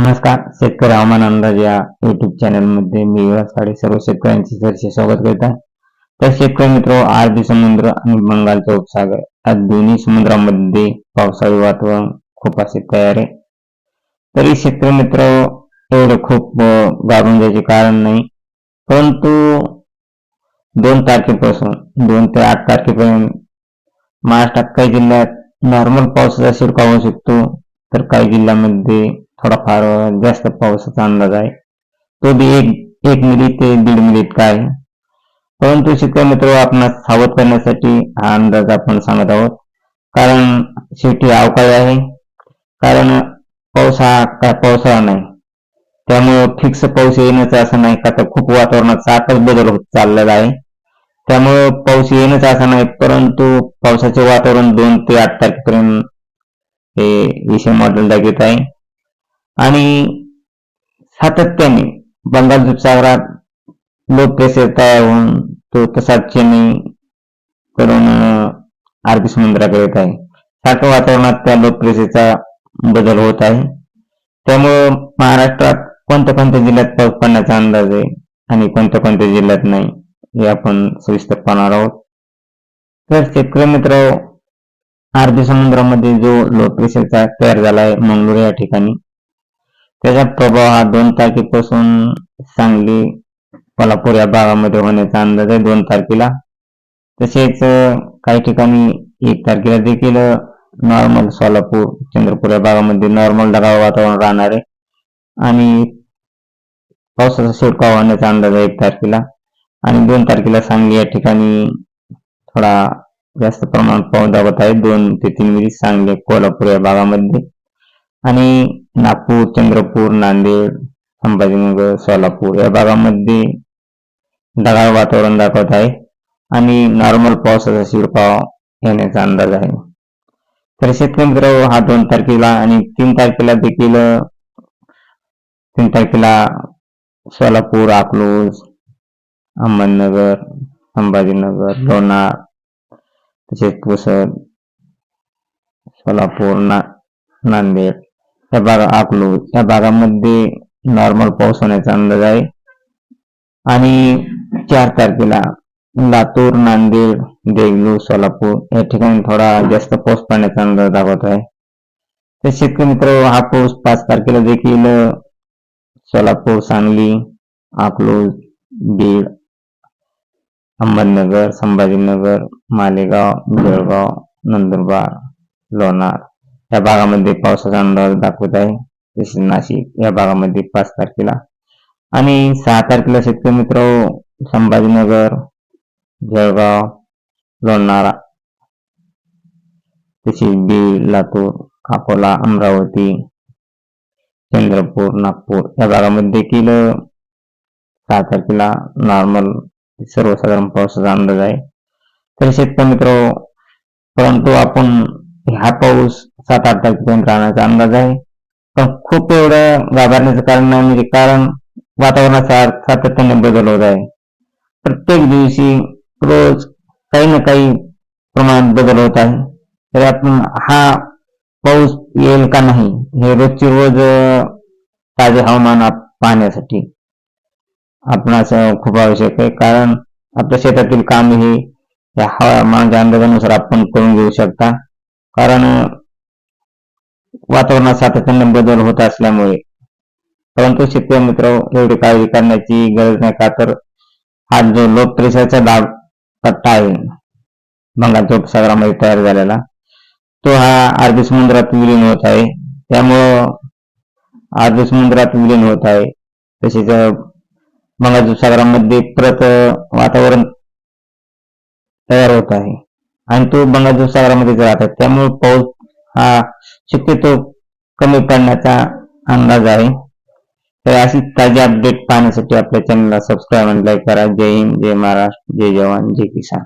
नमस्कार शेतकरी हवामान अंदाज या युट्यूब चॅनलमध्ये मी साडे सर्व शेतकऱ्यांचे सरसे स्वागत करत आहे. तर शेतकरी मित्र अरबी समुद्र आणि बंगालचा उपसागर या दोन्ही समुद्रामध्ये पावसाळी वातावरण खूप असे तयार आहे. तरी शेतकरी मित्र एवढं खूप गाबून जायचे कारण नाही. परंतु दोन तारखेपासून दोन ते आठ तारखेपर्यंत महाराष्ट्रात काही जिल्ह्यात नॉर्मल पावसाचा शिरकाव होऊ शकतो. तर काही जिल्ह्यामध्ये थोडाफार जास्त पावसाचा अंदाज आहे तो बी एक एक मिली ते दीड मिली इतका आहे परंतु शेतकरी मित्र आपणास सावध करण्यासाठी हा अंदाज आपण सांगत आहोत कारण शेवटी अवकाळी आहे कारण पाऊस हा काय पावसाळा नाही फिक्स पाऊस येण्याचं असं नाही का तर खूप वातावरणात सातच बदल होत चाललेला आहे नाही, परंतु पावसाचे वातावरण दोन ते आठ तारखेपर्यंत हे विषय मॉडेल दाखवत आहे आणि सातत्याने बंगाल उपसागरात लो प्रेशर तयार होऊन तो तसाच चेन्नई करून अरबी समुद्राकडे येत आहे. सारख्या वातावरणात त्या लो प्रेशरचा बदल होत आहे. त्यामुळं महाराष्ट्रात कोणत्या कोणत्या जिल्ह्यात पाऊस पडण्याचा अंदाज आहे आणि कोणत्या कोणत्या जिल्ह्यात नाही हे आपण सविस्तर पाहणार आहोत. तर शेतकरी मित्र अरबी समुद्रामध्ये जो लो प्रेशरचा तयार झाला आहे मंगळूर या ठिकाणी त्याचा प्रभाव हा दोन तारखेपासून सांगली कोल्हापूर या भागामध्ये होण्याचा अंदाज आहे दोन तारखेला. तसेच काही ठिकाणी एक तारखेला देखील नॉर्मल सोलापूर चंद्रपूर या भागामध्ये नॉर्मल ढगाळ वातावरण राहणार आहे. आणि पावसाचा शिडकाव होण्याचा अंदाज आहे एक तारखेला. आणि दोन तारखेला सांगली या ठिकाणी थोडा जास्त प्रमाणात पाऊस दाबत आहे. दोन ते तीन मिली सांगली कोल्हापूर या भागामध्ये. आणि नागपूर चंद्रपूर नांदेड संभाजीनगर सोलापूर या भागामध्ये ढगाळ वातावरण दाखवत आहे आणि नॉर्मल पावसाचा शिरपाव येण्याचा अंदाज आहे. तर शेतकरी मित्र हा दोन तारखेला आणि तीन तारखेला देखील तीन तारखेला सोलापूर अकलूज अहमदनगर संभाजीनगर लोणार तसेच पुसद सोलापूर ना नांदेड या भागा अकलूज या भागामध्ये नॉर्मल पाऊस होण्याचा अंदाज आहे. आणि चार तारखेला लातूर नांदेड देगलूर सोलापूर या ठिकाणी थोडा जास्त पाऊस पडण्याचा अंदाज दाखवत आहे. तर शेतकरी मित्र हा पाऊस पाच तारखेला देखील सोलापूर सांगली अकलूज बीड अहमदनगर संभाजीनगर मालेगाव बेळगाव नंदुरबार लोणार. या भागामध्ये पावसाचा अंदाज दाखवत आहे. तसेच नाशिक या भागामध्ये पाच तारखेला. आणि सहा तारखेला शेतकरी मित्र संभाजीनगर जळगाव लोणारा तसेच बीड लातूर अकोला अमरावती चंद्रपूर नागपूर या भागामध्ये देखील सहा तारखेला नॉर्मल सर्वसाधारण पावसाचा अंदाज आहे. तर शेतकरी मित्र परंतु आपण हा पाऊस सात आठ तारखेपर्यंत राहण्याचा अंदाज आहे. पण खूप एवढं घाबरण्याचं कारण नाही म्हणजे कारण वातावरणाचा सातत्याने बदल होत आहे. प्रत्येक दिवशी रोज काही ना काही प्रमाणात बदल होत आहे. तर आपण हा पाऊस येईल का नाही हे रोजची रोज ताजे हवामान पाहण्यासाठी आपण असं खूप आवश्यक आहे. कारण आपल्या शेतातील काम हे या हवामानाच्या अंदाजानुसार आपण करून घेऊ शकता. कारण वातावरणात सातत्याने बदल होत असल्यामुळे. परंतु शेतकरी मित्र एवढी काळजी करण्याची गरज नाही का? तर हा जो लोक प्रेशरचा दाब पट्टा आहे बंगालच्या उपसागरामध्ये तयार झालेला तो हा अरबी समुद्रात विलीन होत आहे. त्यामुळं अरबी समुद्रात विलीन होत आहे. तसेच बंगालच्या उपसागरामध्ये परत वातावरण तयार होत आहे. आणि तो बंगालच्या उपसागरामध्येच राहत आहे. त्यामुळे पाऊस हा शक्यतो कमी पडण्याचा अंदाज आहे. तर अशी ताजी अपडेट पाहण्यासाठी आपल्या चॅनलला सबस्क्राईब आणि लाईक करा. जय हिंद जय महाराष्ट्र जय जवान जय किसान.